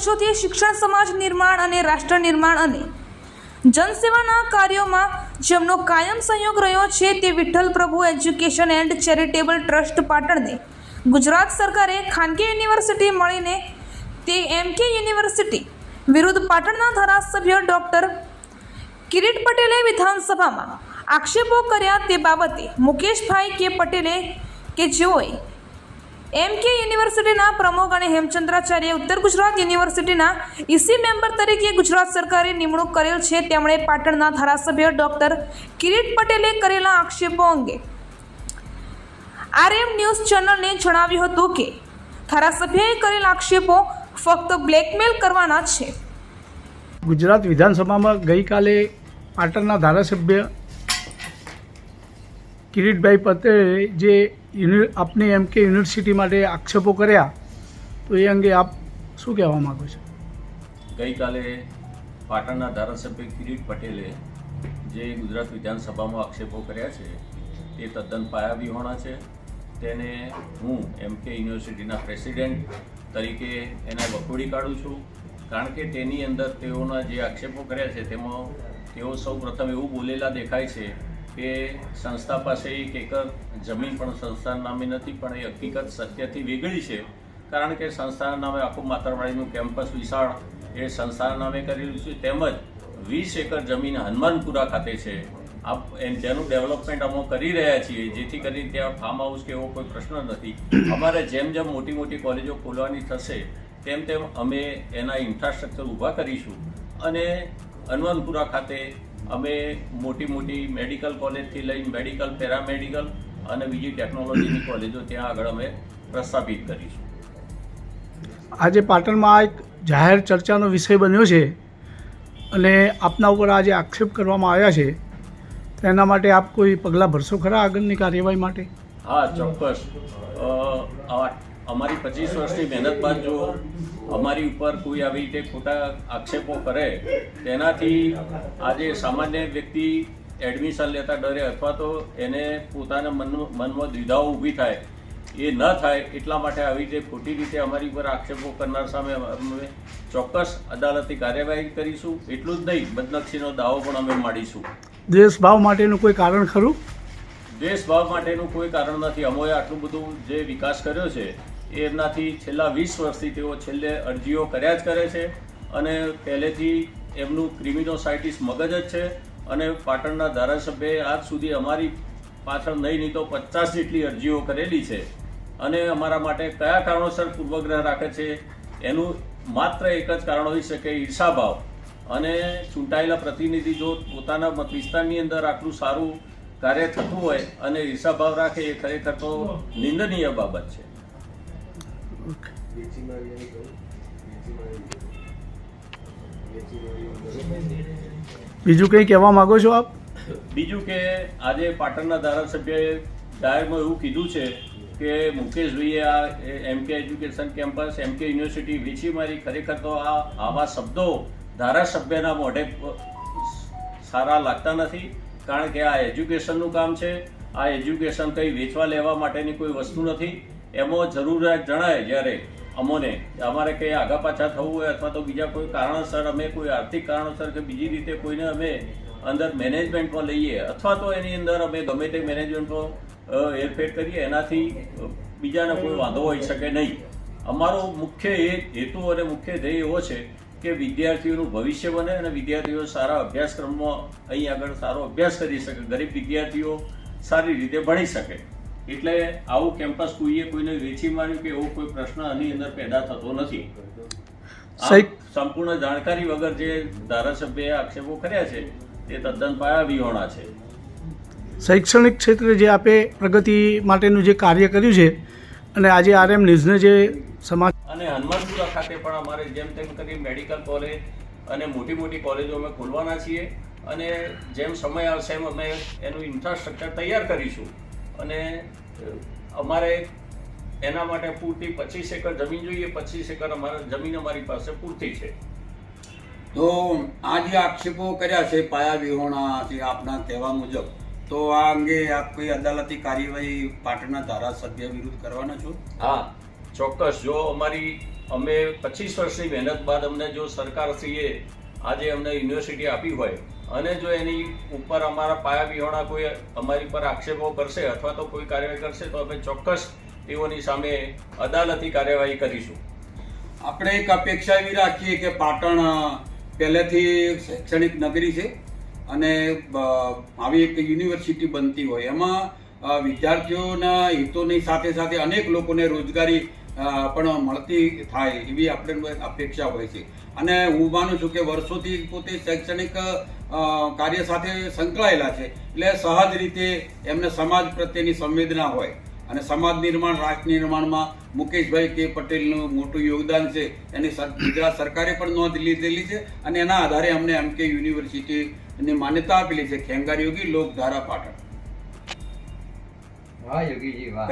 વર્ષોથી શિક્ષણ સમાજ નિર્માણ અને રાષ્ટ્ર નિર્માણ અને જનસેવાના કાર્યોમાં જેમનો કાયમ સહયોગ રહ્યો છે તે Vitthal Prabhu education and charitable trust પાટણને Gujarat સરકારે ખાનગી યુનિવર્સિટી મળીને તે એમ કે યુનિવર્સિટી વિરુદ્ધ પાટણના ધારાસભ્ય ડૉક્ટર કિરીટ પટેલે વિધાનસભામાં આક્ષેપો કર્યા તે બાબતે મુકેશભાઈ કે પટેલે કે જેઓએ એમ કે યુનિવર્સિટીના પ્રમુખ અને હેમચંદ્રાચાર્ય ઉત્તર ગુજરાત યુનિવર્સિટીના ઈસી મેમ્બર તરીકે ગુજરાત સરકારે નિમણૂક કરેલ છે. તેમણે પાટણના ધારાસભ્ય ડૉક્ટર કિરીટ પટેલે કરેલા આક્ષેપો અંગે આરએમ ન્યૂઝ ચેનલને જણાવ્યું હતું કે, ધારાસભ્યએ કરેલ આક્ષેપો ફક્ત બ્લેકમેલ કરવાના છે. ગુજરાત વિધાનસભામાં ગઈકાલે પાટણના ધારાસભ્ય કિરીટભાઈ પટેલે જે યુનિ આપને એમ કે યુનિવર્સિટી માટે આક્ષેપો કર્યા, તો એ અંગે આપ શું કહેવા માગો છો? ગઈકાલે પાટણના ધારાસભ્ય કિરીટ પટેલે જે ગુજરાત વિધાનસભામાં આક્ષેપો કર્યા છે, તે તદ્દન પાયાવિહોણા છે. તેને હું એમ કે યુનિવર્સિટીના પ્રેસિડેન્ટ તરીકે એને વખોડી કાઢું છું, કારણ કે તેની અંદર તેઓના જે આક્ષેપો કર્યા છે, તેમાં તેઓ સૌ પ્રથમ એવું બોલેલા દેખાય છે કે સંસ્થા પાસે એક એકર જમીન પણ સંસ્થાના નામે નથી, પણ એ હકીકત સત્યથી વેગળી છે. કારણ કે સંસ્થાના નામે આખું માતરવાડીનું કેમ્પસ વિશાળ એ સંસ્થાના નામે કરેલું છે. તેમજ વીસ એકર જમીન હનુમાનપુરા ખાતે છે. આપ એમ જેનું ડેવલપમેન્ટ અમે કરી રહ્યા છીએ, જેથી કરીને ત્યાં ફાર્મ હાઉસ કે એવો કોઈ પ્રશ્ન નથી. અમારે જેમ જેમ મોટી મોટી કોલેજો ખોલવાની થશે, તેમ તેમ અમે એના ઇન્ફ્રાસ્ટ્રક્ચર ઊભા કરીશું. અને હનુમાનપુરા ખાતે અમે મોટી મોટી મેડિકલ કોલેજથી લઈને મેડિકલ પેરામેડિકલ અને બીજી ટેકનોલોજીની કોલેજો ત્યાં આગળ અમે પ્રસ્થાપિત કરીશું. આજે પાટણમાં આ એક જાહેર ચર્ચાનો વિષય બન્યો છે અને આપના ઉપર આજે આક્ષેપ કરવામાં આવ્યા છે. તેના માટે આપ કોઈ પગલાં ભરશો ખરા આગળની કાર્યવાહી માટે? હા ચોક્કસ. અમારી પચીસ વર્ષની મહેનત બાદ જો અમારી ઉપર કોઈ આવી રીતે ખોટા આક્ષેપો કરે તેનાથી આજે સામાન્ય વ્યક્તિ એડમિશન લેતા ડરે અથવા તો એને પોતાના મન મનમાં દ્વિધાઓ ઊભી થાય એ ન થાય એટલા માટે આવી રીતે ખોટી રીતે અમારી ઉપર આક્ષેપો કરનાર સામે અમે ચોક્કસ અદાલતી કાર્યવાહી કરીશું. એટલું જ નહીં બદનક્ષીનો દાવો પણ અમે માંડીશું. દેશભાવ માટેનું કોઈ કારણ ખરું? દેશભાવ માટેનું કોઈ કારણ નથી. અમોએ આટલું બધું જે વિકાસ કર્યો છે એમનાથી છેલ્લા વીસ વર્ષથી તેઓ છેલ્લે અરજીઓ કર્યા જ કરે છે અને પહેલેથી એમનું ક્રિમિનોસાઇટિસ મગજ જ છે અને પાટણના ધારાસભ્યએ આજ સુધી અમારી પાછળ નહીં નહીં તો પચાસ જેટલી અરજીઓ કરેલી છે. અને અમારા માટે કયા કારણોસર પૂર્વગ્રહ રાખે છે એનું માત્ર એક જ કારણ હોઈ શકે ઈર્ષાભાવ અને ચૂંટાયેલા પ્રતિનિધિ જો પોતાના મત વિસ્તારની અંદર આટલું સારું કાર્ય થતું હોય અને ઈર્ષાભાવ રાખે એ ખરેખર તો નિંદનીય બાબત છે. બીજું કંઈ કહેવા માગો છો આપ? બીજું કે આજે પાટણના ધારાસભ્યએ જાહેરમાં એવું કીધું છે કે મુકેશભાઈએ આ એમ કે એજ્યુકેશન કેમ્પસ એમ કે યુનિવર્સિટી વેચી મારી ખરેખર તો આ આવા શબ્દો ધારાસભ્યના મોઢે સારા લાગતા નથી, કારણ કે આ એજ્યુકેશનનું કામ છે. આ એજ્યુકેશન કંઈ વેચવા લેવા માટેની કોઈ વસ્તુ નથી. એમાં જરૂરિયાત જણાય જ્યારે અમોને, અમારે કંઈ આગા પાછા થવું હોય અથવા તો બીજા કોઈ કારણોસર, અમે કોઈ આર્થિક કારણોસર કે બીજી રીતે કોઈને અમે અંદર મેનેજમેન્ટમાં લઈએ અથવા તો એની અંદર અમે ગમે તે મેનેજમેન્ટમાં હેરફેર કરીએ, એનાથી બીજાને કોઈ વાંધો હોઈ શકે નહીં. અમારો મુખ્ય એ હેતુ અને મુખ્ય ધ્યેય એવો છે કે વિદ્યાર્થીઓનું ભવિષ્ય બને અને વિદ્યાર્થીઓ સારા અભ્યાસક્રમમાં અહીં આગળ સારો અભ્યાસ કરી શકે, ગરીબ વિદ્યાર્થીઓ સારી રીતે ભણી શકે. એટલે આવું કેમ્પસ કોઈએ કોઈને વેચી માર્યું કે એવો કોઈ પ્રશ્ન આની અંદર પેદા થતો નથી. સંપૂર્ણ જાણકારી વગર જે ધારાસભ્યએ આક્ષેપો કર્યા છે તે તદ્દન પાયાવિહોણા છે. શૈક્ષણિક ક્ષેત્રે જે આપે પ્રગતિ માટેનું જે કાર્ય કર્યું છે અને આજે આરએમ ન્યૂઝને જે સમાજ અને હનુમાનપુરા ખાતે પણ અમારે જેમ તેમ કરી મેડિકલ કોલેજ અને મોટી મોટી કોલેજો અમે ખોલવાના છીએ. અને જેમ સમય આવશે એમ અમે એનું ઇન્ફ્રાસ્ટ્રક્ચર તૈયાર કરીશું. અને અમારે એના માટે પૂરતી પચીસ એકર જમીન જોઈએ પચીસ એકર અમારે જમીન અમારી પાસે પૂરતી છે. તો આ જે આક્ષેપો કર્યા છે પાયા વિહોણા છે આપના કહેવા મુજબ તો આ અંગે આપ કોઈ અદાલતી કાર્યવાહી પાટણના ધારાસભ્ય વિરુદ્ધ કરવાના છો? હા ચોક્કસ. જો અમારી અમે પચીસ વર્ષની મહેનત બાદ અમને જો સરકારશ્રીએ આજે અમને યુનિવર્સિટી આપી હોય અને જો એની ઉપર અમારા પાયા વિહોણા કોઈ અમારી પર આક્ષેપો કરશે અથવા તો કોઈ કાર્યવાહી કરશે, તો અમે ચોક્કસ તેઓની સામે અદાલતી કાર્યવાહી કરીશું. આપણે એક અપેક્ષા એવી રાખીએ કે પાટણ પહેલેથી શૈક્ષણિક નગરી છે અને આવી એક યુનિવર્સિટી બનતી હોય. એમાં વિદ્યાર્થીઓના હિતોની સાથે સાથે અનેક લોકોને રોજગારી પણ મળતી થાય એવી આપણે અપેક્ષા હોય છે. અને હું માનું છું કે વર્ષોથી પોતે શૈક્ષણિક કાર્ય સાથે સંકળાયેલા છે. એટલે સહજ રીતે એમને સમાજ પ્રત્યેની સંવેદના હોય. અને સમાજ નિર્માણ, રાષ્ટ્ર નિર્માણમાં મુકેશભાઈ કે પટેલનું મોટું યોગદાન છે. એની ગુજરાત સરકારે પણ નોંધ લીધેલી છે અને એના આધારે અમને એમ કે યુનિવર્સિટીની માન્યતા આપેલી છે. ખેંગાર યોગી, લોકધારા પાટણ. વાહ, યોગીજી, વાહ.